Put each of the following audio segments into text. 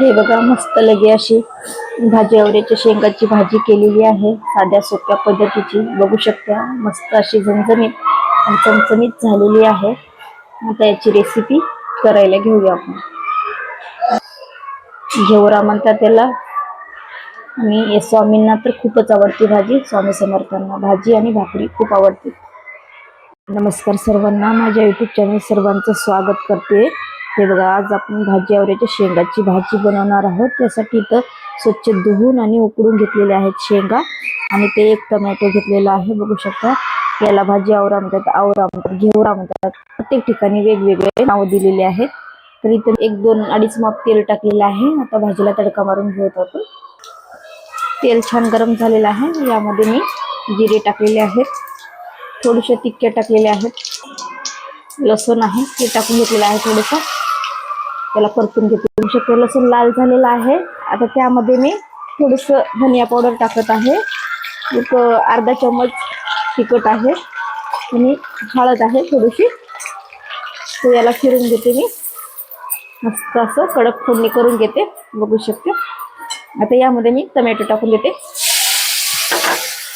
हे बघा मस्त लगे अशी भाजी आवऱ्याच्या शेंगाची भाजी केलेली आहे साध्या सोप्या पद्धतीची. बघू शकता मस्त अशी झणझणीत आणि चमचमीत झालेली आहे. आता याची रेसिपी करायला घेऊया आपण. घेवरा म्हणतात त्याला. आणि स्वामींना तर खूपच आवडते भाजी. स्वामी समर्थांना भाजी आणि भाकरी खूप आवडते. नमस्कार सर्वांना. माझ्या युट्यूब चॅनल सर्वांचं स्वागत करते. हे बघा आज आपण भाजी आवऱ्याच्या शेंगाची भाजी बनवणार आहोत. त्यासाठी इथं स्वच्छ धुवून आणि उकडून घेतलेले आहेत शेंगा. आणि ते एक टमॅटो घेतलेला आहे बघू शकता. याला भाजी आवरा म्हणतात आवरा म्हणतात घेवरा म्हणतात. प्रत्येक ठिकाणी वेगवेगळे नाव दिलेले आहेत. तर इथं एक दोन अडीच माप तेल टाकलेलं आहे. आता भाजीला तडका मारून घेत आपण. तेल छान गरम झालेलं आहे. यामध्ये मी जिरे टाकलेले आहेत. थोडेसे तिक्के टाकलेले आहेत. लसूण आहे ते टाकून घेतलेलं आहे थोडंसं. त्याला परतून घेते. बघू शकतो लसूण लाल झालेला आहे. आता त्यामध्ये मी थोडंसं धनिया पावडर टाकत आहे. एक अर्धा चम्मच तिखट आहे. आणि हळद आहे थोडीशी. तर याला फिरून घेते मी. मस्त असं कडक फोडणी करून घेते. बघू शकते. आता यामध्ये मी टमॅटो टाकून घेते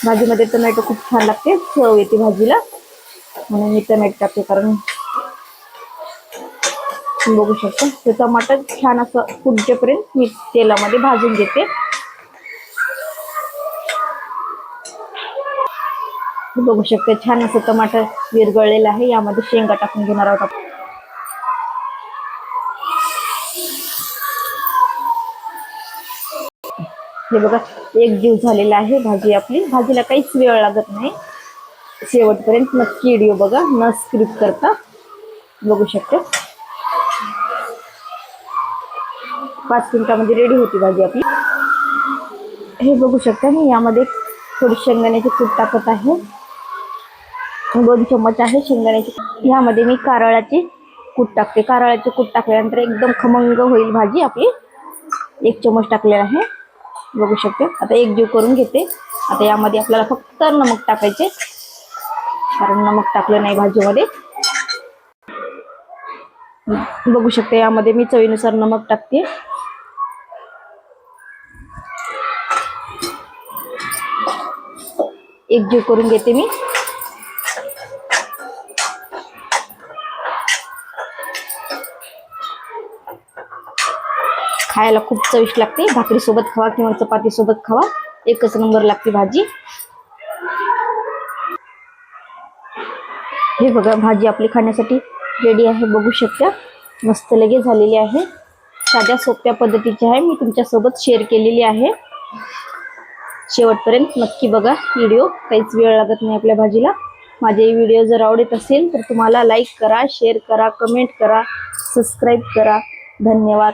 भाजीमध्ये टमॅटो खूप छान लागते. चव येते भाजीला. म्हणून मी टमॅटो टाकते कारण बघू शकता. ते टमाटर छान असं फुटजेपर्यंत मी तेलामध्ये भाजून घेते. बघू शकते छान असं टमाटर विरगळलेलं आहे. यामध्ये शेंगा टाकून घेणार आहोत आपण. हे बघा एक जीव झालेला आहे भाजी आपली. भाजीला काहीच वेळ लागत नाही. शेवटपर्यंत नक्की व्हिडिओ बघा. न स्क्रिप्ट करता बघू शकतो. पाच मिनिटामध्ये रेडी होती भाजी आपली. हे बघू शकता मी यामध्ये थोडी शेंगदाण्याची कूट टाकत आहे. दोन चम्मच आहे शेंगदाण्याची ह्यामध्ये मी कारळाची कूट टाकते. कारळाची कूट टाकल्यानंतर एकदम खमंग होईल भाजी आपली. एक चम्मच टाकलेला आहे. बघू शकते. आता एक जीव करून घेते. आता यामध्ये आपल्याला फक्त नमक टाकायचे. कारण नमक टाकलं नाही भाजीमध्ये. बघू शकते यामध्ये मी चवीनुसार नमक टाकते. एक जीव करून घेते मी. खायला खूप चविष्ट लागते. भाकरी सोबत खावा किंवा चपाती सोबत खावा. एकच नंबर लागते भाजी. हे बघा भाजी आपली खाण्यासाठी रेडी आहे बघू शकता. मस्त लगे झालेली आहे. साध्या सोप्या पद्धतीची आहे. मी तुमच्यासोबत शेअर केलेली आहे. शेवटपर्यंत नक्की बघा व्हिडिओ काहीच वेळ लागत नाही आपल्या भाजीला. माझे व्हिडिओ जर आवडत असेल तर तुम्हाला लाईक करा शेअर करा कमेंट करा सबस्क्राईब करा. धन्यवाद.